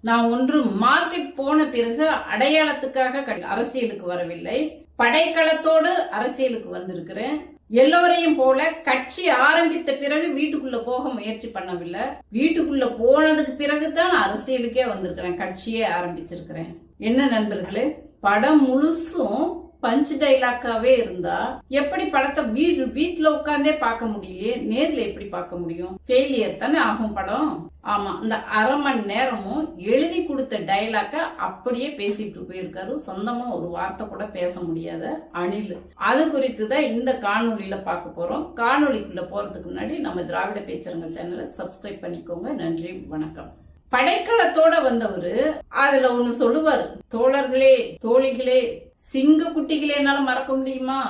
நான் ஒன்று மார்க்கெட் போன பிறகு அடையாளத்துக்காக அரசியலுக்கு வரவில்லை. படைக்களத்தோடு அரசியலுக்கு வந்திருக்கிறேன். எல்லோரையும் போல கட்சி ஆரம்பித்த பிறகு வீட்டுக்குள்ள போக முயற்சி பண்ணவில்லை. வீட்டுக்குள்ள போனதுக்கு பிறகு தான் அரசியலுக்கே வந்திருக்கிறேன். கட்சியே ஆரம்பிச்சிருக்கிறேன். என்ன நண்பர்களே படம் முழுசும் பஞ்ச் டைலாக்காவே இருந்தா எப்படி படத்தை வீடு வீட்டுல உட்காந்தே பார்க்க முடியலையே? நேர்ல எப்படி பார்க்க முடியும்? ஃபெயிலியர் தானே ஆகும் படம். ஆமா இந்த அரை மணி நேரமும் எழுதி கொடுத்த டைலாக்க அப்படியே பேசிட்டு போயிருக்காரு. சொந்தமா ஒரு வார்த்தை கூட பேச முடியாத அணில். அது குறித்து தான் இந்த காணொலியில பார்க்க போறோம். காணொலிக்குள்ள போறதுக்கு முன்னாடி நம்ம திராவிட பேச்சரங்க சேனலை சப்ஸ்கிரைப் பண்ணிக்கோங்க. நன்றி வணக்கம். படைக்களத்தோட வந்தவர் அதுல ஒண்ணு சொல்லுவாரு. தோழர்களே தோழிகளே சிங்க குட்டிகளே என்னால் மறக்க முடியுமா?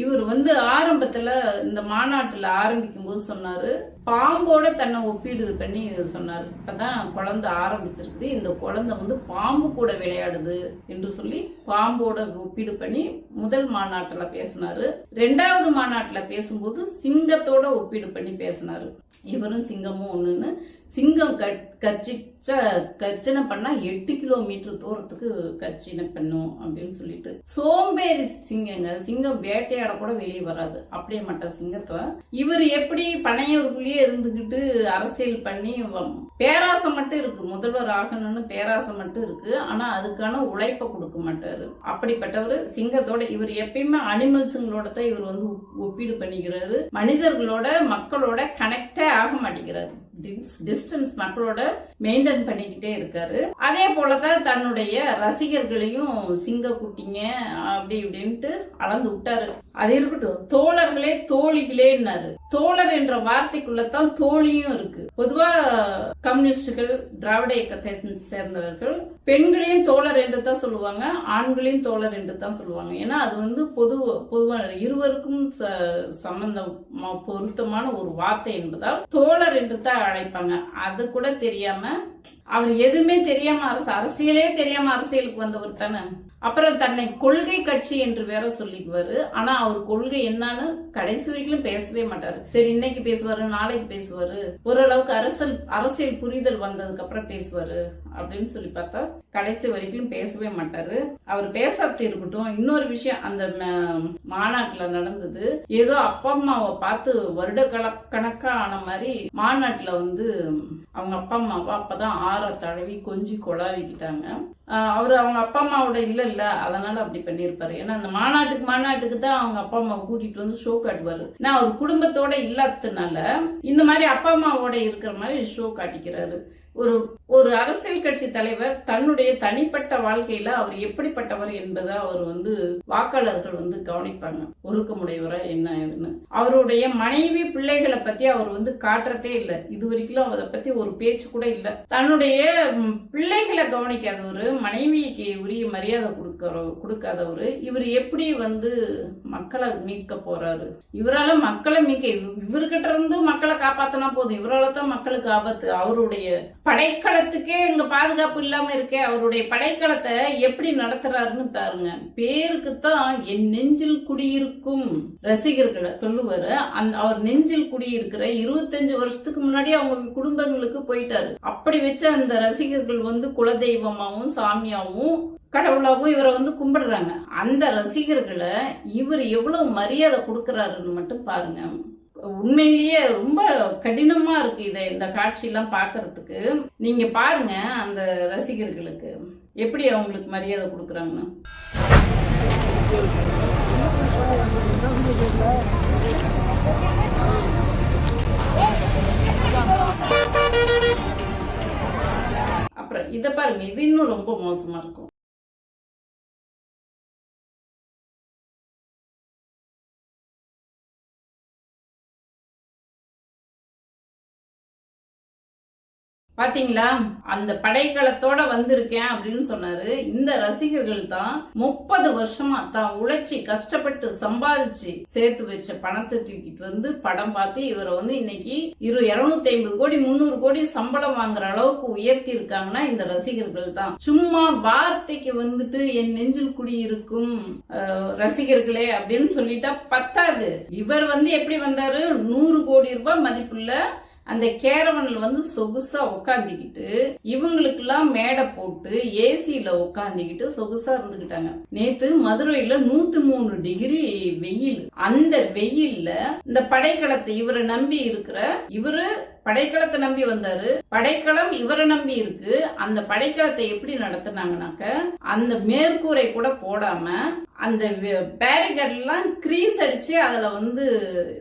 இவர் வந்து ஆரம்பத்தில் இந்த மாநாட்டில் ஆரம்பிக்கும் போது சொன்னார் பாம்போட தன்னை ஒப்பீடு பண்ணி சொன்னார். அப்பதான் குழந்தை ஆரம்பிச்சிருக்குது இந்த குழந்தை வந்து பாம்பு கூட விளையாடுது என்று சொல்லி பாம்போட ஒப்பீடு பண்ணி முதல் மாநாட்டில் பேசினாரு. ரெண்டாவது மாநாட்டில் பேசும்போது சிங்கத்தோட ஒப்பீடு பண்ணி பேசினாரு. இவரும் சிங்கமும் ஒன்றுன்னு சிங்கம் கட் கச்சனை பண்ணா எட்டு கிலோமீட்டர் தூரத்துக்கு கச்சினை பண்ணும் அப்படின்னு சொல்லிட்டு. சோம்பேறி சிங்கங்க. சிங்கம் வேட்டையாட கூட வெளியே வராது. அப்படியே மாட்டா சிங்கத்தை. இவர் எப்படி பனையூருக்குள்ளேயே இருந்துகிட்டு அரசியல் பண்ணி பேராசை மட்டும் இருக்கு. முதல்வர் ஆகணும்னு பேராசை மட்டும் இருக்கு. ஆனா அதுக்கான உழைப்பை கொடுக்க மாட்டாரு. அப்படிப்பட்டவர் சிங்கத்தோட இவர் எப்பயுமே அனிமல்ஸுங்களோட தான் இவர் வந்து ஒப்பீடு பண்ணிக்கிறாரு. மனிதர்களோட மக்களோட கனெக்டே ஆக மாட்டேங்கிறாரு. டிஸ்டன்ஸ் மக்களோட மெயின்டைன் பண்ணிக்கிட்டே இருக்காரு. அதே போலதான் தன்னுடைய ரசிகர்களையும் சிங்க குட்டிங்க அப்படி இப்படின்ட்டு அளந்து விட்டாரு. அது இருக்கட்டும் தோழர்களே தோழிகளேன்னாரு. தோழர் என்ற வார்த்தைக்குள்ளத்தான் தோழியும் இருக்கு. பொதுவா கம்யூனிஸ்டுகள் திராவிட இயக்கத்தை சேர்ந்தவர்கள் பெண்களையும் தோழர் என்று தான் சொல்லுவாங்க ஆண்களையும் தோழர் என்று தான் சொல்லுவாங்க. ஏன்னா அது வந்து பொது பொதுவான இருவருக்கும் ச- பொருத்தமான ஒரு வார்த்தை என்பதால் தோழர் என்று தான் அழைப்பாங்க. அது கூட தெரியாம அவர் எதுவுமே தெரியாம அரசு அரசியலே தெரியாம அரசியலுக்கு வந்தவர் தானே. அப்புறம் தன்னை கொள்கை கட்சி என்று வேற சொல்லிக்குவாரு. ஆனா அவர் கொள்கை என்னன்னு கடைசி வரைக்கும் பேசவே மாட்டாரு. சரி இன்னைக்கு பேசுவாரு நாளைக்கு பேசுவாரு. ஓரளவுக்கு அரசியல் அரசியல் புரிதல் வந்ததுக்கு அப்புறம் பேசுவாரு அப்படின்னு சொல்லி பார்த்தா கடைசி வரைக்கும் பேசவே மாட்டாரு. அவர் பேசாத இருக்கட்டும் இன்னொரு விஷயம் அந்த மாநாட்டுல நடந்தது. ஏதோ அப்பா அம்மாவை பார்த்து வருட கல- கணக்கா ஆன மாதிரி மாநாட்டுல வந்து அவங்க அப்பா அம்மாவை அப்பதான் ஆற தழுவி கொஞ்சி கொளாவிக்கிட்டாங்க அவரு அவங்க அப்பா அம்மாவோட இல்ல இல்ல. அதனால அப்படி பண்ணியிருப்பாரு ஏன்னா அந்த மாநாட்டுக்கு மாநாட்டுக்கு தான் அவங்க அப்பா அம்மாவை கூட்டிட்டு வந்து ஷோ காட்டுவாரு. நான் அவர் குடும்பத்தோட இல்லாததுனால இந்த மாதிரி அப்பா அம்மாவோட இருக்கிற மாதிரி ஷோ காட்டிக்கிறாரு. ஒரு ஒரு அரசியல் கட்சி தலைவர் தன்னுடைய தனிப்பட்ட வாழ்க்கையில அவர் எப்படிப்பட்டவர் என்பதை அவர் வந்து வாக்காளர்கள் வந்து கவனிப்பாங்க. ஒழுக்கமுடையவரா என்ன ஏதுன்னு. அவருடைய மனைவி பிள்ளைகளை பத்தி அவர் வந்து காட்டுறதே இல்லை. இது வரைக்கும் அதை பத்தி ஒரு பேச்சு கூட இல்லை. தன்னுடைய பிள்ளைகளை கவனிக்காதவர் மனைவிக்கு உரிய மரியாதை கொடுக்கற கொடுக்காதவர் இவர் எப்படி வந்து மக்களை மீட்க போறாரு? இவரால மக்களை மீட்க இவர்கிட்ட இருந்து மக்களை காப்பாத்தினா போதும். இவரால தான் மக்களுக்கு ஆபத்து. அவருடைய படைக்களத்துக்கே இங்க பாதுகாப்பு இல்லாம இருக்கே அவருடைய படைக்களத்தை எப்படி நடத்துறாருன்னு பாருங்க. பேருக்கு தான் என் நெஞ்சில் குடியிருக்கும் ரசிகர்களை சொல்லுவாரு. அந்த அவர் நெஞ்சில் குடியிருக்கிற இருபத்தஞ்சு வருஷத்துக்கு முன்னாடி அவங்க குடும்பங்களுக்கு போயிட்டாரு. அப்படி வச்ச அந்த ரசிகர்கள் வந்து குலதெய்வமாவும் சாமியாவும் கடவுளாவும் இவரை வந்து கும்பிடுறாங்க. அந்த ரசிகர்களை இவர் எவ்வளவு மரியாதை கொடுக்கறாருன்னு மட்டும் பாருங்க. உண்மையிலேயே ரொம்ப கடினமா இருக்கு இதை இந்த காட்சியெல்லாம் பார்க்கறதுக்கு. நீங்க பாருங்க அந்த ரசிகர்களுக்கு. எப்படி அவங்களுக்கு மரியாதை கொடுக்குறாங்கன்னு. அப்புறம் இதை பாருங்க இது இன்னும் ரொம்ப மோசமா இருக்கும். பாத்தீங்களா? அந்த படைக்களத்தோட வந்திருக்கேன் அப்படின்னு சொன்னாரு. இந்த ரசிகர்கள் தான் முப்பது வருஷமா தான் உழைச்சி கஷ்டப்பட்டு சம்பாதிச்சு சேர்த்து வச்ச பணத்தை தூக்கிட்டு வந்து படம் பார்த்து இவரை வந்து இன்னைக்கு இரு இருநூத்தி ஐம்பது கோடி முந்நூறு கோடி சம்பளம் வாங்குற அளவுக்கு உயர்த்தி இருக்காங்கன்னா இந்த ரசிகர்கள் தான். சும்மா வார்த்தைக்கு வந்துட்டு என் நெஞ்சில் குடியிருக்கும் இருக்கும் ரசிகர்களே அப்படின்னு சொல்லிட்டா பத்தாது. இவர் வந்து எப்படி வந்தாரு? நூறு கோடி ரூபாய் மதிப்புள்ள அந்த கேரவனில் வந்து சொகுசா உட்காந்துக்கிட்டு இவங்களுக்கெல்லாம் மேடை போட்டு ஏசியில உட்காந்துக்கிட்டு சொகுசா இருந்துகிட்டாங்க. நேத்து மதுரையில நூத்தி மூணு டிகிரி வெயில். அந்த வெயில்ல இந்த படைக்கடத்தை இவரை நம்பி இருக்கிற இவரு படைக்களத்தை நம்பி வந்தாரு. படைக்களம் இவரை நம்பி இருக்கு. அந்த படைக்களத்தை எப்படி நடத்தினாங்கனாக்க அந்த மேற்கூரை கூட போடாம அந்த பேரிகேட்லாம் கிரீஸ் அடிச்சு அதுல வந்து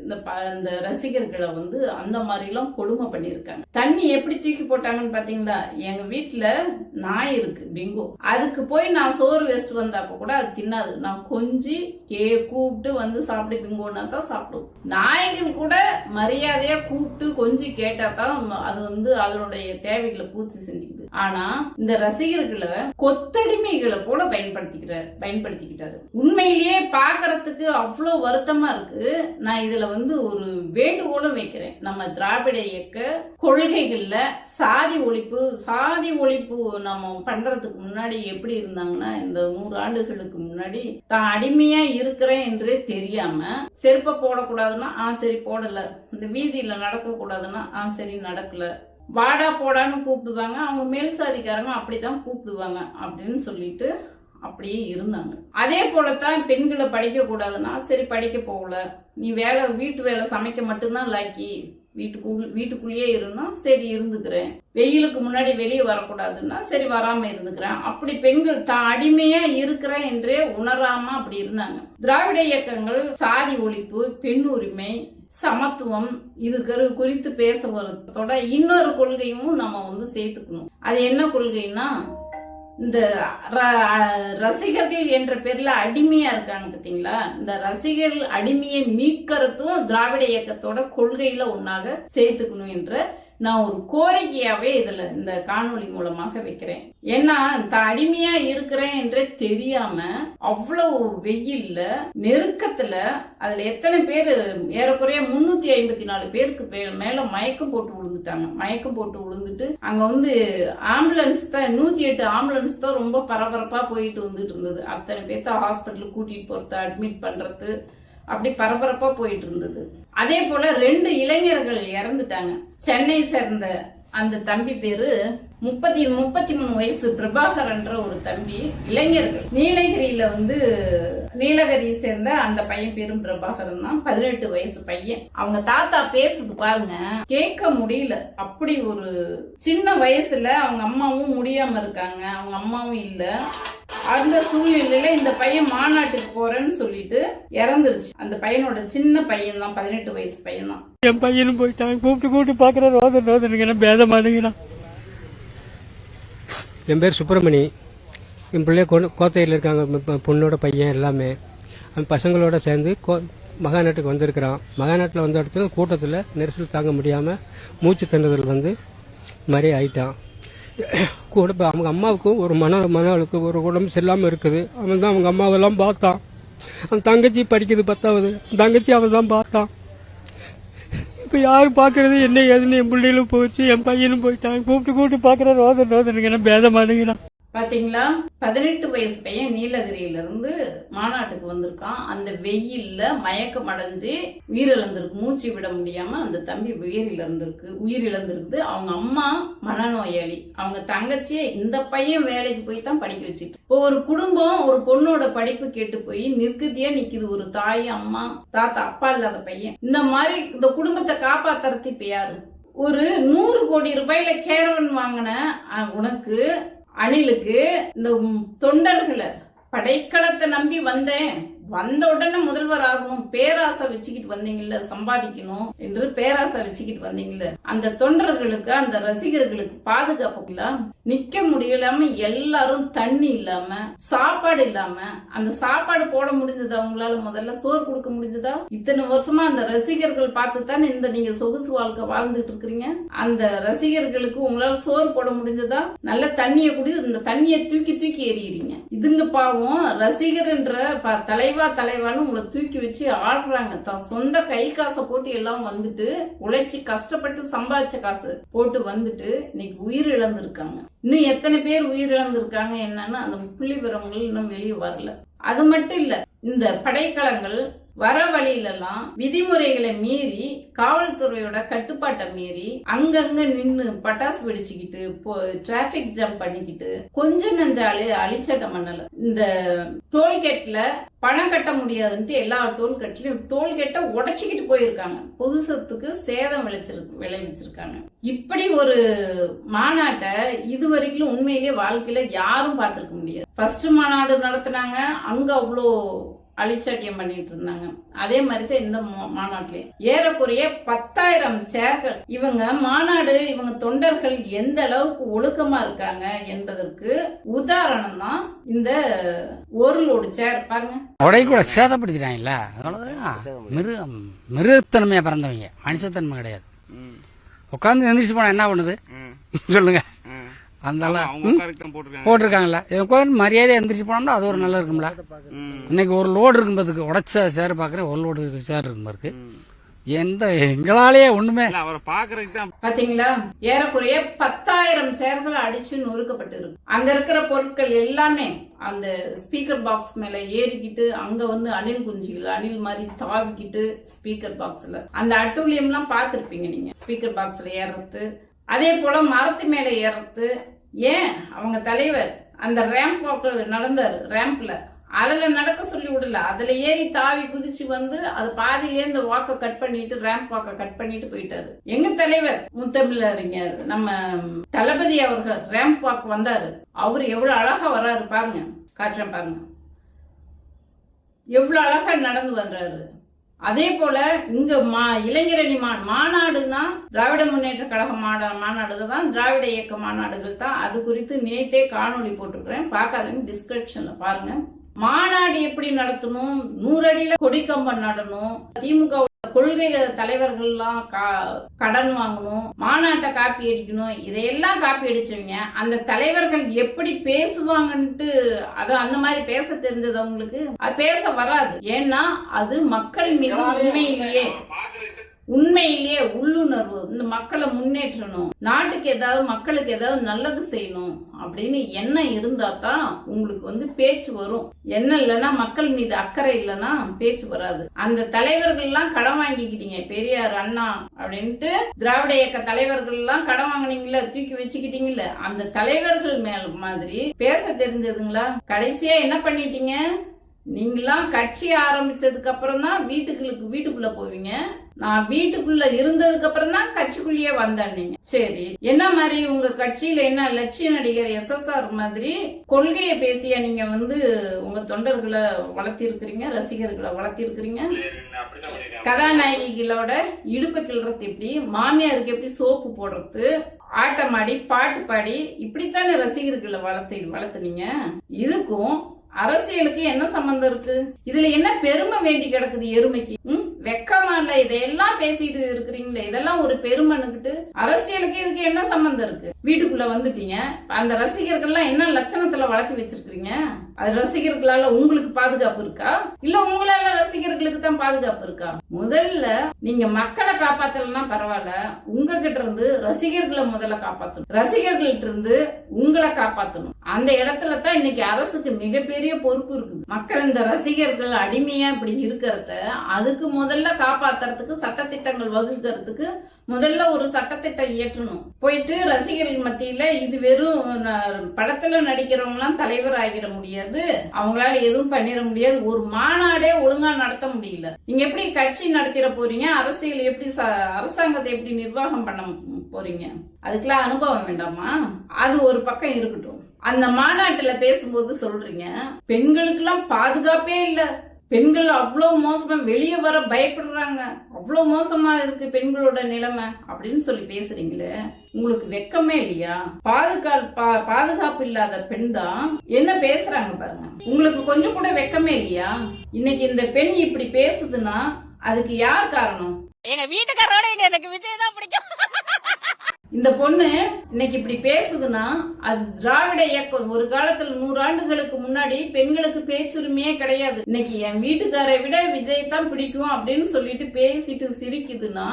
இந்த ப- ரசிகர்களை வந்து அந்த மாதிரி எல்லாம் கொடுமை பண்ணியிருக்காங்க. தண்ணி எப்படி தூக்கி போட்டாங்கன்னு பாத்தீங்களா? எங்க வீட்டுல நாய் இருக்கு பிங்கோ. அதுக்கு போய் நான் சோறு வேஸ்ட் வந்தாப்ப கூட அது தின்னாது. நான் கொஞ்சி கே கூப்பிட்டு வந்து சாப்பிடு பிங்கோன்னா தான் சாப்பிடும். நாய்கள் கூட மரியாதையா கூப்பிட்டு கொஞ்சி கேட்டு தான் அது வந்து அதனுடைய தேவைகளை பூர்த்தி செஞ்சுக்குது. ஆனா இந்த ரசிகர்களை கொத்தடிமைகளை கூட பயன்படுத்திக்கிறார் பயன்படுத்திக்கிட்டாரு. உண்மையிலேயே பாக்குறதுக்கு அவ்வளோ வருத்தமா இருக்கு. நான் இதுல வந்து ஒரு வேண்டுகோளும் வைக்கிறேன். நம்ம திராவிட இயக்க கொள்கைகள்ல சாதி ஒழிப்பு சாதி ஒழிப்பு நம்ம பண்றதுக்கு முன்னாடி எப்படி இருந்தாங்கன்னா இந்த நூறு ஆண்டுகளுக்கு முன்னாடி தான் அடிமையா இருக்கிறேன் என்றே தெரியாம செருப்பை போடக்கூடாதுன்னா ஆ சரி போடல. இந்த வீதியில நடக்க கூடாதுன்னா ஆ சரி நடக்கல. வாடா போடான்னு கூப்பிடுவாங்க. அவங்க மேல் சாதிக்காரங்க அப்படித்தான் கூப்பிடுவாங்க அப்படின்னு சொல்லிட்டு அப்படியே இருந்தாங்க. அதே போலத்தான் பெண்களை படிக்க கூடாதுன்னா சரி படிக்க போகல. நீ வேலை வீட்டு வேலை சமைக்க மட்டும்தான் லாக்கி வீட்டுக்குள் வீட்டுக்குள்ளேயே இருந்தா சரி இருந்துக்கிறேன். வெயிலுக்கு முன்னாடி வெளியே வரக்கூடாதுன்னா சரி வராம இருந்துக்கிறேன். அப்படி பெண்கள் தான் அடிமையா இருக்கிறேன் என்றே உணராம அப்படி இருந்தாங்க. திராவிட இயக்கங்கள் சாதி ஒழிப்பு பெண் உரிமை சமத்துவம் இது குறித்து பேச வரதோட இன்னொரு கொள்கையும் நம்ம வந்து சேர்த்துக்கணும். அது என்ன கொள்கைன்னா இந்த ர- ரசிகர்கள் என்ற பேர்ல அடிமையா இருக்காங்க பாத்தீங்களா? இந்த ரசிகர்கள் அடிமையை மீட்கிறதும் திராவிட இயக்கத்தோட கொள்கையில ஒன்னாக சேர்த்துக்கணும் என்ற நான் ஒரு கோரிக்கையாவே இதுல இந்த காணொலி மூலமாக வைக்கிறேன். ஏன்னா தான் அடிமையா இருக்கிறேன் என்றே தெரியாம அவ்வளவு வெயில்ல நெருக்கத்துல அதுல எத்தனை பேர் ஏறக்குறைய முன்னூத்தி ஐம்பத்தி நாலு பேருக்கு மே- மேல மயக்கம் போட்டு விழுந்துட்டாங்க. மயக்கம் போட்டு விழுந்துட்டு அங்க வந்து ஆம்புலன்ஸ் தான் நூத்தி எட்டு ஆம்புலன்ஸ் தான் ரொம்ப பரபரப்பா போயிட்டு வந்துட்டு இருந்தது. அத்தனை பேர்த்த ஹாஸ்பிட்டலுக்கு கூட்டிட்டு போறது அட்மிட் பண்றது அப்படி பரபரப்பா போயிட்டு இருந்தது. அதே போல ரெண்டு இளைஞர்கள் இறந்துட்டாங்க. சென்னை சேர்ந்த அந்த தம்பி பேரு முப்பத்தி முப்பத்தி மூணு வயசு பிரபாகரன்ற ஒரு தம்பி இளைஞர்கள். நீலகிரியில வந்து நீலகிரி சேர்ந்த அந்த பையன் பேரும் பிரபாகரன் தான். பதினெட்டு வயசு பையன். அவங்க தாத்தா பேசுது பாருங்க. கேட்க முடியல. அப்படி ஒரு சின்ன வயசுல அவங்க அம்மாவும் முடியாம இருக்காங்க. அவங்க அம்மாவும் இல்ல. அந்த சூழ்நிலையில இந்த பையன் மாநாட்டுக்கு போறேன்னு சொல்லிட்டு இறந்துருச்சு. அந்த பையனோட சின்ன பையன் தான் பதினெட்டு வயசு பையன் தான். என் பையனும் போயிட்டான். கூப்பிட்டு கூப்பிட்டு பார்க்குற ரோதன் ரோதனுக்கு பேதமானுங்கிறான் என் பேர் சுப்பிரமணி. என் பிள்ளைய கோத்தையில் இருக்காங்க. பொண்ணோட பையன் எல்லாமே. அவன் பசங்களோட சேர்ந்து கோ மகாநாட்டுக்கு வந்திருக்கிறான். மகாநாட்டில் வந்த இடத்துல கூட்டத்தில் நெரிசல் தாங்க முடியாமல் மூச்சு திணறல் வந்து மாதிரி ஆயிட்டான். கூட இப்போ அவங்க அம்மாவுக்கும் ஒரு மன மன அழுத்தம் ஒரு உடம்பு சரியில்லாமல் இருக்குது. அவன் தான் அவங்க அம்மாவெல்லாம் பார்த்தான். அவன் தங்கச்சி படிக்குது பத்தாவது. தங்கச்சி அவன் தான் பார்த்தான். இப்போ யாரும் பார்க்கறது என்ன ஏதுன்னு என் பிள்ளைகளும் போச்சு என் பையனும் போயிட்டான். கூப்பிட்டு கூப்பிட்டு பார்க்குற ரோதன் ரோதனுக்கு என்ன பேதமானுங்கிறான் பாத்தீங்களா? பதினெட்டு வயசு பையன் நீலகிரியில இருந்து மாநாட்டுக்கு வந்திருக்கான். அந்த வெயில்ல மயக்கம் அடைஞ்சு உயிரிழந்திருக்கு. மூச்சு விட முடியாம அந்த தம்பி உயிரிழந்திருக்கு. உயிரிழந்திருக்கு அவங்க அம்மா மனநோயாளி. அவங்க தங்கச்சியை இந்த பையன் வேலைக்கு போய் தான் படிக்க வச்சுட்டு. இப்போ ஒரு குடும்பம் ஒரு பொண்ணோட படிப்பு கேட்டு போய் நிற்குதியா நிக்குது. ஒரு தாய் அம்மா தாத்தா அப்பா இல்லாத பையன். இந்த மாதிரி இந்த குடும்பத்தை காப்பாத்துறது இப்ப யாரு? ஒரு நூறு கோடி ரூபாயில கேரவன் வாங்கின உனக்கு அணிலுக்கு இந்த தொண்டர்களை படைக்களத்தை நம்பி வந்தேன். வந்த உடனே முதல்வர் ஆகணும் பேராசை வச்சுக்கிட்டு வந்தீங்கல்ல சம்பாதிக்கணும் என்று பேராசை வச்சுக்கிட்டு வந்தீங்கல்ல. அந்த தொண்டர்களுக்கு அந்த ரசிகர்களுக்கு பாதுகாப்புல நிக்க முடியலாம எல்லாரும் தண்ணி இல்லாம சாப்பாடு இல்லாம அந்த சாப்பாடு போட முடிஞ்சதா உங்களால முதல்ல? சோறு கொடுக்க முடிஞ்சதா? இத்தனை வருஷமா அந்த ரசிகர்கள் பார்த்துதான் இந்த நீங்க சொகுசு வாழ்க்கை வாழ்ந்துட்டு இருக்கிறீங்க? அந்த ரசிகர்களுக்கு உங்களால சோறு போட முடிஞ்சதா? நல்ல தண்ணியை குடி இந்த தண்ணியை தூக்கி தூக்கி எறிகிறீங்க இதுங்க பாவம் ரசிகர் என்ற ப- தலைவா தலைவான்னு உங்களை தூக்கி வச்சு ஆடுறாங்க. தான் சொந்த கை காசை போட்டு எல்லாம் வந்துட்டு உழைச்சி கஷ்டப்பட்டு சம்பாதிச்ச காசு போட்டு வந்துட்டு இன்னைக்கு உயிர் இழந்திருக்காங்க இன்னும் எத்தனை பேர் உயிர் இழந்திருக்காங்க என்னன்னு அந்த புள்ளி விவரங்கள் இன்னும் வெளியே வரல. அது மட்டும் இல்ல இந்த படைக்கலங்கள் வர வழியிலலாம் விதிமுறைகளை மீறி காவல்துறையோட கட்டுப்பாட்டை மீறி அங்கங்க நின்று பட்டாசு வெடிச்சுக்கிட்டு டிராபிக் ஜம்ப் பண்ணிக்கிட்டு கொஞ்ச நஞ்சாலு அழிச்சட்டம் பண்ணல இந்த டோல்கேட்ல பணம் கட்ட முடியாதுன்ட்டு எல்லா டோல்கேட்லயும் டோல்கேட்டை உடைச்சிக்கிட்டு போயிருக்காங்க. பொது சொத்துக்கு சேதம் விளைச்சிருக்கு விளைவிச்சிருக்காங்க. இப்படி ஒரு மாநாட்டை இது வரைக்கும் உண்மையிலேயே வாழ்க்கையில யாரும் பார்த்துருக்க முடியாது. ஃபர்ஸ்ட் மாநாடு நடத்துனாங்க அங்க அவ்வளோ அழிச்சாட்டியம் பண்ணிட்டு இருந்தாங்க. அதே மாதிரி தான் இந்த மா- மாநாட்டிலையும். ஏறக்குறைய பத்தாயிரம் சேர்கள். இவங்க மாநாடு இவங்க தொண்டர்கள் எந்த அளவுக்கு ஒழுக்கமா இருக்காங்க என்பதற்கு உதாரணம் தான் இந்த ஒரு லோடு சேர். பாருங்க. உடை கூட சேதப்படுத்திட்டாங்கல்ல? அவ்வளவுதான். மிருகம் மிருகத்தன்மையா பிறந்தவங்க. மனுஷத்தன்மை கிடையாது. உட்காந்து எந்திரிச்சு போனா என்ன பண்ணுது? சொல்லுங்க. போட்டிருக்காங்க. போட்டிருக்காங்கல்ல. உட்காந்து மரியாதை எந்திரிச்சு போனோம்னா அது ஒரு நல்லா இருக்கும்ல. இன்னைக்கு ஒரு லோடு இருக்கும்போதுக்கு உடைச்ச சேர் பாக்குறேன் ஒரு லோடு சேர் இருக்கும் பாருக்கு. எந்த எங்களாலேயே ஒண்ணுமே இல்ல அவரை பாக்குறதுக்கு பாத்தீங்களா? ஏறக்குறைய பத்தாயிரம் சேர்கள் அடிச்சு நொறுக்கப்பட்டு இருக்கு அங்க இருக்கிற பொருட்கள் எல்லாமே அந்த ஸ்பீக்கர் பாக்ஸ் மேல ஏறிக்கிட்டு அங்க வந்து அணில் குஞ்சுகள் அணில் மாதிரி தாவிக்கிட்டு ஸ்பீக்கர் பாக்ஸ்ல அந்த அட்டூழியம் எல்லாம் பார்த்திருப்பீங்க நீங்க. ஸ்பீக்கர் பாக்ஸ்ல ஏறுறது அதே போல் மரத்து மேலே ஏறுறது. ஏன்? அவங்க தலைவர் அந்த ரேம்ப் வாக்கு நடந்தார் ரேம்ப்ல அதில் நடக்க சொல்லி விடல. அதில் ஏறி தாவி குதிச்சு வந்து அது பாதியிலே இந்த வாக்கை கட் பண்ணிட்டு ரேம்ப் வாக்கை கட் பண்ணிட்டு போயிட்டாரு. எங்க தலைவர்? முத்தமிழறிஞர் நம்ம தளபதி அவர்கள் ரேம்ப் வாக் வந்தாரு. அவர் எவ்வளோ அழகா வர்றாரு பாருங்க. காட்டுறேன் பாருங்க. எவ்வளோ அழகா நடந்து வர்றாரு. அதே போல இங்க மா இளைஞரணி மா மாநாடுனா திராவிட முன்னேற்ற கழக மாடா மாநாடு தான் திராவிட இயக்க மாநாடுகள் தான். அது குறித்து நேத்தே காணொளி போட்டிருக்கிறேன். பார்க்காதவங்க டிஸ்கிரிப்ஷன்ல பாருங்க. மாநாடு எப்படி நடத்தணும்? நூறு அடியில கொடிக்கம்பம் நடணும். திமுக கொள்கை தலைவர்கள்லாம் கா- கடன் வாங்கணும் மாநாட்டை காப்பி அடிக்கணும் இதையெல்லாம் காப்பி அடிச்சவங்க அந்த தலைவர்கள் எப்படி பேசுவாங்கன்ட்டு அது அந்த மாதிரி பேச தெரிஞ்சது அவங்களுக்கு. அது பேச வராது. ஏன்னா அது மக்கள் மீது உண்மையிலேயே உண்மையிலேயே உள்ளுணர்வு இந்த மக்களை முன்னேற்றணும் நாட்டுக்கு ஏதாவது மக்களுக்கு ஏதாவது நல்லது செய்யணும் அப்படின்னு எண்ணம் இருந்தா தான் உங்களுக்கு வந்து பேச்சு வரும். எண்ணம் இல்லைன்னா மக்கள் மீது அக்கறை இல்லைன்னா பேச்சு வராது. அந்த தலைவர்கள்லாம் கடன் வாங்கிக்கிட்டீங்க பெரியார் அண்ணா அப்படின்ட்டு திராவிட இயக்க தலைவர்கள்லாம் கடன் வாங்குனீங்கல்ல தூக்கி வச்சுக்கிட்டீங்கல்ல அந்த தலைவர்கள் மேல் மாதிரி பேச தெரிஞ்சதுங்களா? கடைசியா என்ன பண்ணிட்டீங்க? நீங்களாம் கட்சி ஆரம்பிச்சதுக்கு அப்புறம் தான் வீட்டுகளுக்கு வீட்டுக்குள்ள போவீங்க. நான் வீட்டுக்குள்ள இருந்ததுக்கு அப்புறம் தான் கட்சிக்குள்ளேயே வந்தேன் நீங்க. சரி என்ன மாதிரி உங்க கட்சியில என்ன லட்சிய நடிகர் எஸ்எஸ்ஆர் மாதிரி கொள்கையை பேசிய நீங்க வந்து உங்க தொண்டர்களை வளர்த்திருக்கிறீங்க ரசிகர்களை வளர்த்திருக்கிறீங்க? கதாநாயகிகளோட இடுப்பு கிளறது எப்படி மாமியாருக்கு எப்படி சோப்பு போடுறது ஆட்டமாடி பாட்டு பாடி இப்படித்தானே ரசிகர்களை வளர்த்து வளர்த்துனீங்க? இதுக்கும் அரசியலுக்கு என்ன சம்பந்தம் இருக்கு? இதுல என்ன பெருமை வேண்டி கிடக்குது எருமைக்கு? வெக்கமா இல்ல இதையெல்லாம் பேசிட்டு இருக்கிறீங்களே இதெல்லாம் ஒரு பெருமனுக்கிட்டு அரசியலுக்கு இதுக்கு என்ன சம்பந்தம் இருக்கு? வீட்டுக்குள்ள வந்துட்டீங்க அந்த ரசிகர்கள்லாம் என்ன லட்சணத்துல வளர்த்து வச்சிருக்கீங்க அது ரசிகர்களால உங்களுக்கு பாதுகாப்பு இருக்கா? இல்ல உங்களால ரசிகர்களுக்கு தான் பாதுகாப்பு இருக்கா? முதல்ல நீங்க மக்களை காப்பாத்தலன்னா பரவாயில்ல உங்ககிட்ட இருந்து ரசிகர்களை முதல்ல காப்பாத்தணும். ரசிகர்கள்ட்ட இருந்து உங்களை காப்பாத்தணும். அந்த இடத்துல தான் இன்னைக்கு அரசுக்கு மிகப்பெரிய பொறுப்பு இருக்குது. மக்கள் இந்த ரசிகர்கள் அடிமையா இப்படி இருக்கிறத அதுக்கு முதல்ல காப்பாத்துறதுக்கு சட்டத்திட்டங்கள் வகுக்கிறதுக்கு முதல்ல ஒரு சட்டத்திட்டம் இயற்றணும். போயிட்டு ரசிகர்கள் மத்தியில இது வெறும் படத்துல நடிக்கிறவங்களாம் தலைவர் ஆகிட முடியாது. அவங்களால எதுவும் பண்ணிட முடியாது. ஒரு மாநாடே ஒழுங்கா நடத்த முடியல. நீங்க எப்படி கட்சி நடத்திட போறீங்க? அரசியல் எப்படி ச- அரசாங்கத்தை எப்படி நிர்வாகம் பண்ண போறீங்க? அதுக்கெல்லாம் அனுபவம் வேண்டாமா? அது ஒரு பக்கம் இருக்கட்டும். அந்த மாநாட்டுல பேசும்போது சொல்றீங்க பெண்களுக்கெல்லாம் பாதுகாப்பே இல்ல. பெண்கள் அவ்வளவு மோசமா வெளியே வர பயப்படுறாங்க. அவ்வளவு மோசமா இருக்கு பெண்களோட நிலைமை அப்படின்னு சொல்லி பேசுறீங்களே உங்களுக்கு வெக்கமே இல்லையா? பாதுகாப்பு பா- பாதுகாப்பு இல்லாத பெண் தான். என்ன பேசுறாங்க பாருங்க. உங்களுக்கு கொஞ்சம் கூட வெக்கமே இல்லையா? இன்னைக்கு இந்த பெண் இப்படி பேசுதுன்னா அதுக்கு யார் காரணம்? எங்க வீட்டுக்காரோட எனக்கு விஜய் தான் பிடிக்கும். இந்த பொண்ணு இன்னைக்கு இப்படி பேசுதுன்னா அது திராவிட இயக்கம். ஒரு காலத்துல நூறு ஆண்டுகளுக்கு முன்னாடி பெண்களுக்கு பேச்சுரிமையே கிடையாது. இன்னைக்கு என் வீட்டுக்காரை விட விஜய் தான் பிடிக்கும் அப்படின்னு சொல்லிட்டு பேசிட்டு சிரிக்குதுன்னா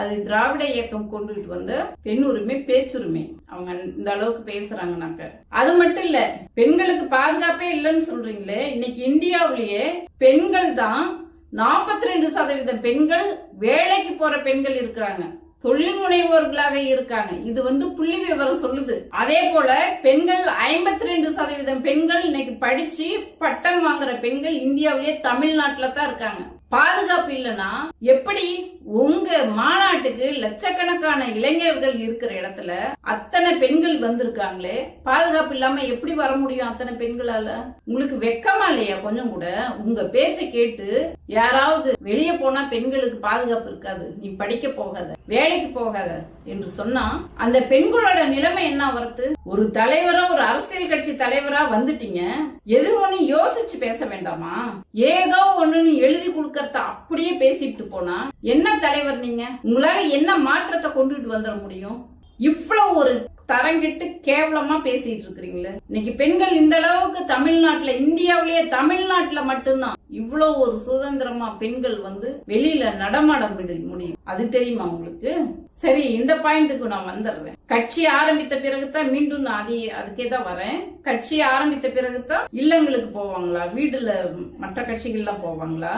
அது திராவிட இயக்கம் கொண்டுகிட்டு வந்த பெண் உரிமை பேச்சுரிமை. அவங்க இந்த அளவுக்கு பேசுறாங்கனாக்க அது மட்டும் இல்ல பெண்களுக்கு பாதுகாப்பே இல்லைன்னு சொல்றீங்களே இன்னைக்கு இந்தியாவிலேயே பெண்கள் தான் நாற்பத்தி ரெண்டு சதவீதம் பெண்கள் வேலைக்கு போற பெண்கள் இருக்கிறாங்க. தொழில் முனைவோர்களாக இருக்காங்க. இது வந்து புள்ளி விவரம் சொல்லுது. அதே போல பெண்கள் ஐம்பத்தி ரெண்டு சதவீதம் பெண்கள் இன்னைக்கு படிச்சு பட்டம் வாங்குற பெண்கள் இந்தியாவிலேயே தமிழ்நாட்டில் தான் இருக்காங்க. பாதுகாப்பு இல்லைன்னா எப்படி உங்க மாநாட்டுக்கு லட்சக்கணக்கான இளைஞர்கள் இருக்கிற இடத்துல அத்தனை பெண்கள் வந்திருக்காங்களே? பாதுகாப்பு இல்லாம எப்படி வர முடியும் அத்தனை பெண்களால? உங்களுக்கு வெக்கமா இல்லையா? கொஞ்சம் கூட உங்க பேச்சை கேட்டு யாராவது வெளியே போனா பெண்களுக்கு பாதுகாப்பு இருக்காது. நீ படிக்க போகாத வேலைக்கு போகாத என்று சொன்னா அந்த பெண்களோட நிலைமை என்ன வருது ஒரு தலைவரா ஒரு அரசியல் கட்சி தலைவரா வந்துட்டீங்க. எது ஒண்ணு யோசிச்சு பேச வேண்டாமா? ஏதோ ஒண்ணுன்னு எழுதி கொடுக்கறத அப்படியே பேசிட்டு போனா என்ன தலைவர் நீங்க? உங்களால என்ன மாற்றத்தை கொண்டுட்டு வந்துட முடியும்? இவ்வளவு ஒரு தரங்கிட்டு கேவலமா பேசிட்டு இருக்கிறீங்களே. இன்னைக்கு பெண்கள் இந்த அளவுக்கு தமிழ்நாட்டுல இந்தியாவிலேயே தமிழ்நாட்டுல மட்டும்தான். இவ்வளவு ஒரு சுதந்திரமா பெண்கள் வந்து வெளியில நடமாட முடியும். அது தெரியுமா உங்களுக்கு? சரி இந்த பாயிண்ட்டுக்கு நான் வந்துடுறேன். கட்சி ஆரம்பித்த பிறகுதான் மீண்டும் நான் அதே அதுக்கே தான் வரேன். கட்சி ஆரம்பித்த பிறகுதான் இல்லங்களுக்கு போவாங்களா? வீடுல மற்ற கட்சிகள்லாம் போவாங்களா?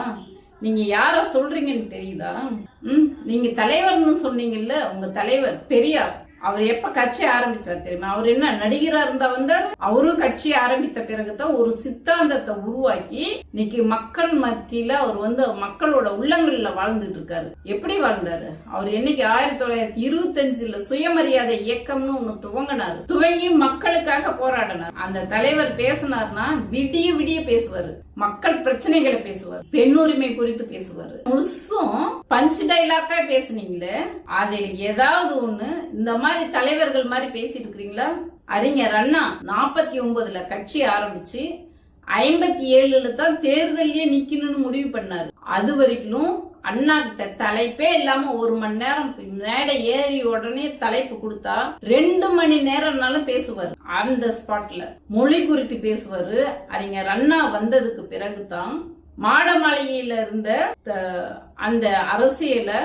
நீங்க யார சொல்றீங்கன்னு தெரியுதா? ம் நீங்க தலைவர்னு சொன்னீங்கல்ல உங்க தலைவர் பெரியார். அவர் எப்ப கட்சி ஆரம்பிச்சார் தெரியுமா? அவர் என்ன நடிகரா இருந்தா வந்தார்? அவரும் கட்சி ஆரம்பித்த பிறகுதான் ஒரு சித்தாந்தத்தை உருவாக்கி இன்னைக்கு மக்கள் மத்தியில அவர் வந்து மக்களோட உள்ளங்கள்ல வாழ்ந்துட்டு இருக்காரு. எப்படி வாழ்ந்தாரு? அவர் என்னைக்கு ஆயிரத்தி தொள்ளாயிரத்தி இருபத்தஞ்சுல சுயமரியாதை இயக்கம்னு ஒண்ணு துவங்கினாரு. துவங்கி மக்களுக்காக போராடினார். அந்த தலைவர் பேசினார்னா விடிய விடிய பேசுவாரு. மக்கள் பிரச்சனைகளை பேசுவார். பெண் உரிமை குறித்து பேசுவார். முழுசும் பஞ்ச் டைலாக்கா பேசுனீங்களே அதில் ஏதாவது ஒண்ணு இந்த மாதிரி மாதிரி தலைவர்கள் மாதிரி பேசிட்டு இருக்கிறீங்களா? அறிஞர் அண்ணா நாற்பத்தி ஒன்பதுல கட்சி ஆரம்பிச்சு ஐம்பத்தி ஏழுல தான் தேர்தலையே நிக்கணும்னு முடிவு பண்ணாரு. அது வரைக்கும் அண்ணா கிட்ட தலைப்பே இல்லாம ஒரு மணி நேரம் மேடை ஏறி உடனே தலைப்பு கொடுத்தா ரெண்டு மணி நேரம்னாலும் பேசுவார். அந்த ஸ்பாட்ல மொழி குறித்து பேசுவாரு. அறிஞர் அண்ணா வந்ததுக்கு பிறகுதான் மாடமலையில இருந்த அந்த அரசியலை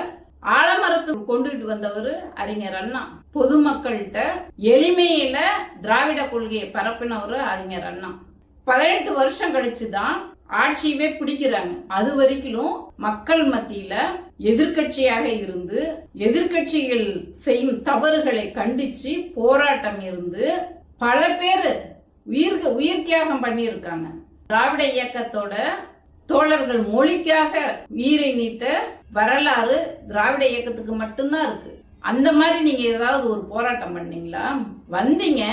ஆலமரத்துக்கு கொண்டுகிட்டு வந்தவர் அறிஞர் அண்ணா. பொதுமக்கள்கிட்ட எளிமையில திராவிட கொள்கையை பரப்பினவர் அறிஞர் அண்ணா. பதினெட்டு வருஷம் கழிச்சுதான் ஆட்சியவே பிடிக்கிறாங்க. அது வரைக்கும் மக்கள் மத்தியில எதிர்க்கட்சியாக இருந்து எதிர்க்கட்சிகள் செய்யும் தவறுகளை கண்டிச்சு போராட்டம் இருந்து பல பேர் உயிர் உயிர் தியாகம் பண்ணியிருக்காங்க. திராவிட இயக்கத்தோட தோழர்கள் மொழிக்காக உயிரை நீத்த வரலாறு திராவிட இயக்கத்துக்கு மட்டும்தான் இருக்கு. அந்த மாதிரி நீங்க ஏதாவது ஒரு போராட்டம் பண்ணீங்களா? வந்தீங்க.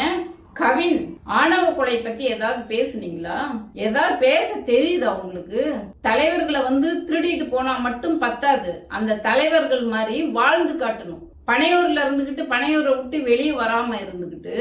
கவின் ஆணவ கொலை பத்தி ஏதாவது பேசுனீங்களா? ஏதாவது பேச தெரியுதா உங்களுக்கு? தலைவர்களை வந்து திருடிட்டு போனா மட்டும் பத்தாது. அந்த தலைவர்கள் மாதிரி வாழ்ந்து காட்டணும். பனையூர்ல இருந்துகிட்டு பனையூரை விட்டு வெளியே வராம இருந்துகிட்டு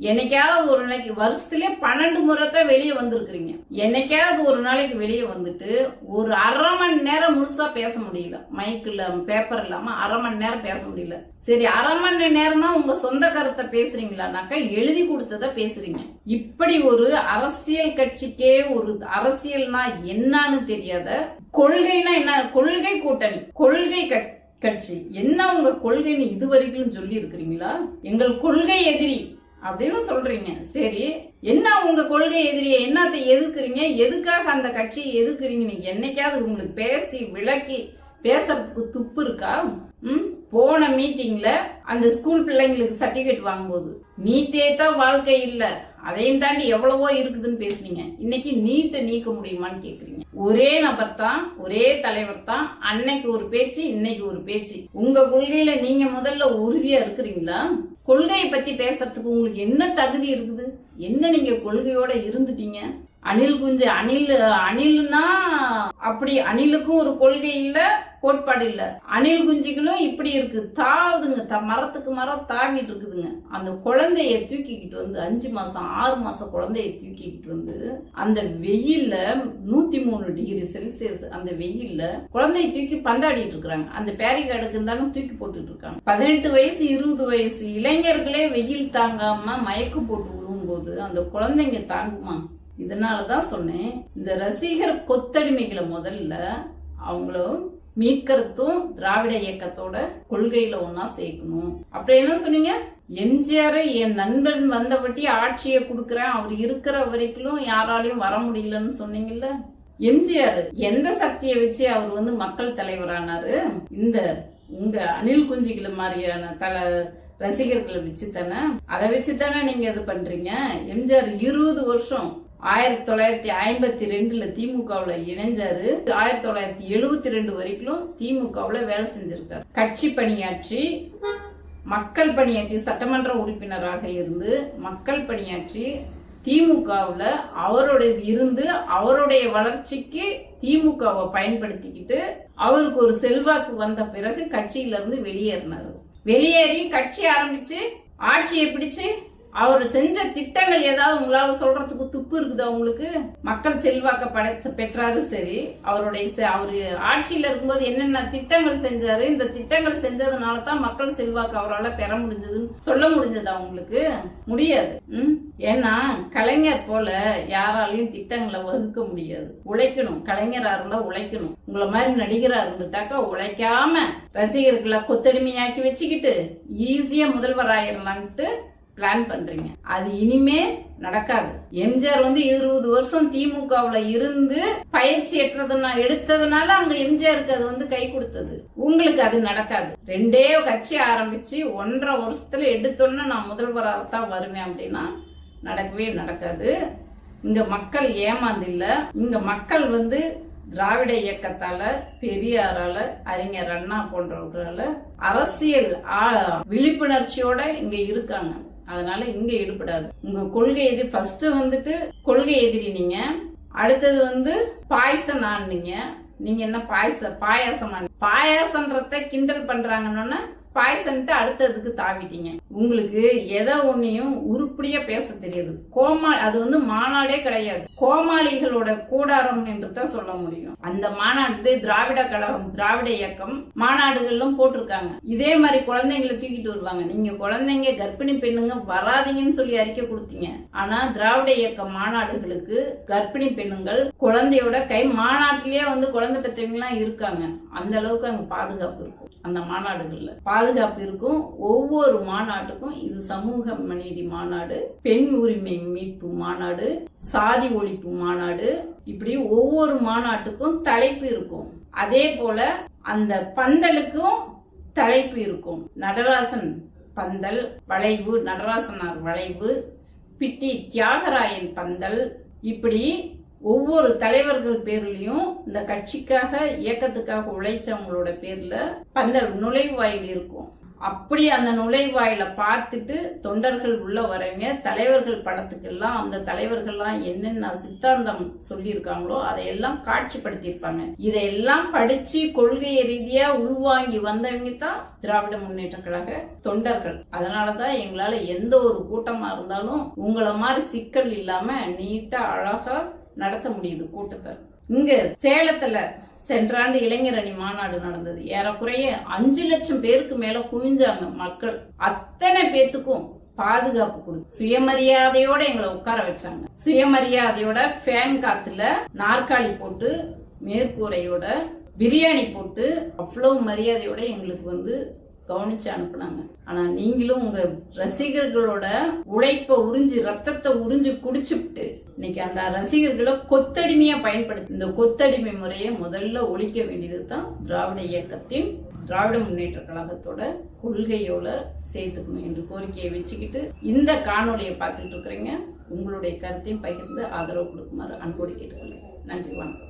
என்னைக்காவது ஒரு நாளைக்கு வருஷத்துலயே பன்னெண்டு முறை தான் வெளியே வந்திருக்கிறீங்க. என்னைக்காவது ஒரு நாளைக்கு வெளியே வந்துட்டு ஒரு அரை மணி நேரம் முழுசா பேச முடியல. மைக்கில் பேப்பர் இல்லாம அரை மணி நேரம் பேச முடியல. சரி அரை மணி நேரம் தான் உங்க சொந்த கருத்தை பேசுறீங்களானாக்கா எழுதி கொடுத்தத பேசுறீங்க. இப்படி ஒரு அரசியல் கட்சிக்கே ஒரு அரசியல்னா என்னன்னு தெரியாத கொள்கைனா என்ன கொள்கை கூட்டணி கொள்கை கட்- கட்சி. என்ன உங்க கொள்கைன்னு இதுவரைக்கும் சொல்லி இருக்கிறீங்களா எங்கள் கொள்கை எதிரி அப்படின்னு சொல்றீங்க. சரி என்ன உங்க கொள்கை எதிரியை என்னத்தை எதிர்க்கிறீங்க? எதுக்காக அந்த கட்சியை எதிர்க்கிறீங்க என்னைக்காவது உங்களுக்கு பேசி விளக்கி பேசுறதுக்கு துப்பு இருக்கா? ம்? போன மீட்டிங்ல அந்த ஸ்கூல் பிள்ளைங்களுக்கு சர்டிபிகேட் வாங்கும்போது நீட்டே தான் வாழ்க்கை இல்ல. அதையும் தாண்டி எவ்வளவோ இருக்குதுன்னு பேசுனீங்க. இன்னைக்கு நீட்டை நீக்க முடியுமான்னு கேக்குறீங்க. ஒரே நபர் தான் ஒரே தலைவர் தான் அன்னைக்கு ஒரு பேச்சு இன்னைக்கு ஒரு பேச்சு. உங்க கொள்கையில நீங்க முதல்ல உறுதியா இருக்கிறீங்களா? கொள்கையை பத்தி பேசுறதுக்கு உங்களுக்கு என்ன தகுதி இருக்குது? என்ன நீங்க கொள்கையோட இருந்துட்டீங்க? அணில் குஞ்சு அணில் அணில்னா அப்படி அணிலுக்கும் ஒரு கொள்கை இல்லை கோட்பாடு இல்ல அணில் குஞ்சுகளும் இப்படி இருக்கு. தாவுதுங்க. த மரத்துக்கு மரம் தாவிட்டு இருக்குதுங்க. அந்த குழந்தைய தூக்கிக்கிட்டு வந்து அஞ்சு மாசம் ஆறு மாசம் குழந்தைய தூக்கிக்கிட்டு வந்து அந்த வெயில்ல நூத்தி மூணு டிகிரி செல்சியஸ் அந்த வெயில்ல குழந்தைய தூக்கி பந்தாடிட்டு இருக்கிறாங்க. அந்த பேரிகாடுக்கு இருந்தாலும் தூக்கி போட்டுட்டு இருக்காங்க. பதினெட்டு வயசு இருபது வயசு இளைஞர்களே வெயில் தாங்காம மயக்கம் போட்டு விழுவும்போது அந்த குழந்தைங்க தாங்குமா? இதனாலதான் சொன்னேன். இந்த ரசிகர் கொத்தடிமைகளை முதல்ல அவங்கள மீட்கிறதும் திராவிட இயக்கத்தோட கொள்கையில ஒன்னா சேர்க்கணும். அப்படி என்ன சொன்னீங்க? எம்ஜிஆர் என் நண்பன் வந்தபட்டி ஆட்சியை கொடுக்கறேன். அவர் இருக்கிற வரைக்கும் யாராலையும் வர முடியலன்னு சொன்னீங்கல்ல? எம்ஜிஆர் எந்த சக்தியை வச்சு அவர் வந்து மக்கள் தலைவரானாரு? இந்த உங்க அணில் குஞ்சுகளை மாதிரியான தல ரசிகர்களை வச்சு தானே அதை வச்சு தானே நீங்க இது பண்றீங்க? எம்ஜிஆர் இருபது வருஷம் ஆயிரத்தி தொள்ளாயிரத்தி ஐம்பத்தி ரெண்டுல திமுகவுல இணைஞ்சாரு. ஆயிரத்தி தொள்ளாயிரத்தி எழுபத்தி ரெண்டு வரைக்கும் திமுகவுல வேலை செஞ்சிருக்காரு. கட்சி பணியாற்றி மக்கள் பணியாற்றி சட்டமன்ற உறுப்பினராக இருந்து மக்கள் பணியாற்றி திமுகவுல அவருடைய இருந்து அவருடைய வளர்ச்சிக்கு திமுகவை பயன்படுத்திக்கிட்டு அவருக்கு ஒரு செல்வாக்கு வந்த பிறகு கட்சியில இருந்து வெளியேறினார். வெளியேறி கட்சி ஆரம்பிச்சு ஆட்சியை பிடிச்சு அவர் செஞ்ச திட்டங்கள் ஏதாவது உங்களால சொல்றதுக்கு துப்பு இருக்குதா உங்களுக்கு? மக்கள் செல்வாக்க படை பெற்றாரு சரி. அவருடைய செ- அவரு ஆட்சியில இருக்கும்போது என்னென்ன திட்டங்கள் செஞ்சாரு? இந்த திட்டங்கள் செஞ்சதுனால தான் மக்கள் செல்வாக்கு அவரால் பெற முடிஞ்சதுன்னு சொல்ல முடிஞ்சதா உங்களுக்கு? முடியாது. ம்? ஏன்னா கலைஞர் போல யாராலையும் திட்டங்களை வகுக்க முடியாது. உழைக்கணும். கலைஞரா இருந்தா உழைக்கணும். உங்களை மாதிரி நடிகரா இருந்துட்டாக்கா உழைக்காம ரசிகர்களை கொத்தடிமையாக்கி வச்சுக்கிட்டு ஈஸியா முதல்வர் ஆயிரலான்ட்டு பிளான் பண்றீங்க. அது இனிமே நடக்காது. எம்ஜிஆர் வந்து இருபது வருஷம் திமுகவுல இருந்து பயிற்சி ஏற்றதுனா எடுத்ததுனால அங்க எம்ஜிஆருக்கு அது வந்து கை கொடுத்தது. உங்களுக்கு அது நடக்காது. ரெண்டே கட்சி ஆரம்பிச்சு ஒன்றரை வருஷத்துல எடுத்தோன்னு நான் முதல்வராக தான் வருவேன் அப்படின்னா நடக்கவே நடக்காது. இங்க மக்கள் ஏமாந்து இல்ல இங்க மக்கள் வந்து திராவிட இயக்கத்தால பெரியாரால அறிஞர் அண்ணா போன்றவர்களால அரசியல் ஆ- விழிப்புணர்ச்சியோட இங்க இருக்காங்க. அதனால இங்க ஈடுபடாது. உங்க கொள்கை எதிரி ஃபர்ஸ்ட் வந்துட்டு கொள்கை எதிரி நீங்க அடுத்தது வந்து பாயசம் ஆனீங்க நீங்க என்ன பாயச பாயாசம் பாயாசன்றத கிண்டல் பண்றாங்கன்னு பாயசன்ட்டு அடுத்ததுக்கு தாவிட்டீங்க. உங்களுக்கு எதை ஒன்னையும் உருப்படியா பேச தெரியாது. கோமா அது வந்து மாநாடே கிடையாது. கோமாளிகளோட கூடாரம் என்று தான் சொல்ல முடியும். அந்த மாநாடு திராவிட கழகம் திராவிட இயக்கம் மாநாடுகளிலும் போட்டிருக்காங்க. இதே மாதிரி குழந்தைங்களை தூக்கிட்டு வருவாங்க. நீங்க குழந்தைங்க கர்ப்பிணி பெண்ணுங்க வராதீங்கன்னு சொல்லி அறிக்கை கொடுத்தீங்க. ஆனா திராவிட இயக்க மாநாடுகளுக்கு கர்ப்பிணி பெண்ணுங்கள் குழந்தையோட கை மாநாட்டிலேயே வந்து குழந்தை பெற்றவங்கலாம் இருக்காங்க. அந்த அளவுக்கு அங்கே பாதுகாப்பு இருக்கும். அந்த மாநாடுகளில். பாதுகாப்பு இருக்கும். ஒவ்வொரு மாநாட்டுக்கும் இது சமூக நீதி மாநாடு பெண் உரிமை மீட்பு மாநாடு சாதி ஒழிப்பு மாநாடு இப்படி ஒவ்வொரு மாநாட்டுக்கும் தலைப்பு இருக்கும். அதே போல அந்த பந்தலுக்கும் தலைப்பு இருக்கும். நடராசன் பந்தல் வளைவு நடராசனார் வளைவு பிட்டி தியாகராயன் பந்தல் இப்படி ஒவ்வொரு தலைவர்கள் பேர்லயும் இந்த கட்சிக்காக இயக்கத்துக்காக உழைச்சவங்களோட பேர்ல அந்த நுழைவாயில் இருக்கும். அப்படி அந்த நுழைவாயில பார்த்துட்டு தொண்டர்கள் உள்ள வரவங்க தலைவர்கள் படத்துக்கெல்லாம் அந்த தலைவர்கள்லாம் என்னென்ன சித்தாந்தம் சொல்லியிருக்காங்களோ அதையெல்லாம் காட்சிப்படுத்தியிருப்பாங்க. இதையெல்லாம் படிச்சு கொள்கை ரீதியா உள்வாங்கி வந்தவங்க தான் திராவிட முன்னேற்ற கழக தொண்டர்கள். அதனாலதான் எங்களால எந்த ஒரு கூட்டமா இருந்தாலும் உங்களை மாதிரி சிக்கல் இல்லாம நீட்டா அழகா நடத்த முடியுது கூட்டத்தை. இங்க சேலத்துல சென்ற ஆண்டு இளைஞர் அணி மாநாடு நடந்தது. ஏறக்குறைய அஞ்சு லட்சம் பேருக்கு மேல குவிஞ்சாங்க மக்கள். அத்தனை பேத்துக்கும் பாதுகாப்பு கொடுத்து சுயமரியாதையோட எங்களை உட்கார வச்சாங்க. சுயமரியாதையோட ஃபேன் காத்துல நாற்காலி போட்டு மேற்கூரையோட பிரியாணி போட்டு அவ்வளவு மரியாதையோட எங்களுக்கு வந்து கவனிச்சு அனுப்புனாங்க. ஆனா நீங்களும் உங்க ரசிகர்களோட உழைப்ப உறிஞ்சு ரத்தத்தை உறிஞ்சு குடிச்சுட்டு இன்னைக்கு அந்த ரசிகர்களை கொத்தடிமையா பயன்படுத்தி இந்த கொத்தடிமை முறையை முதல்ல ஒழிக்க வேண்டியது தான் திராவிட இயக்கத்தின் திராவிட முன்னேற்ற கழகத்தோட கொள்கையோட சேர்த்துக்கணும் என்று கோரிக்கையை வச்சுக்கிட்டு இந்த காணொளியை பார்த்துட்டு இருக்கிறீங்க. உங்களுடைய கருத்தையும் பகிர்ந்து ஆதரவு கொடுக்குமாறு அன்போடு கேட்டுக்கொள்கிறேன். நன்றி வணக்கம்.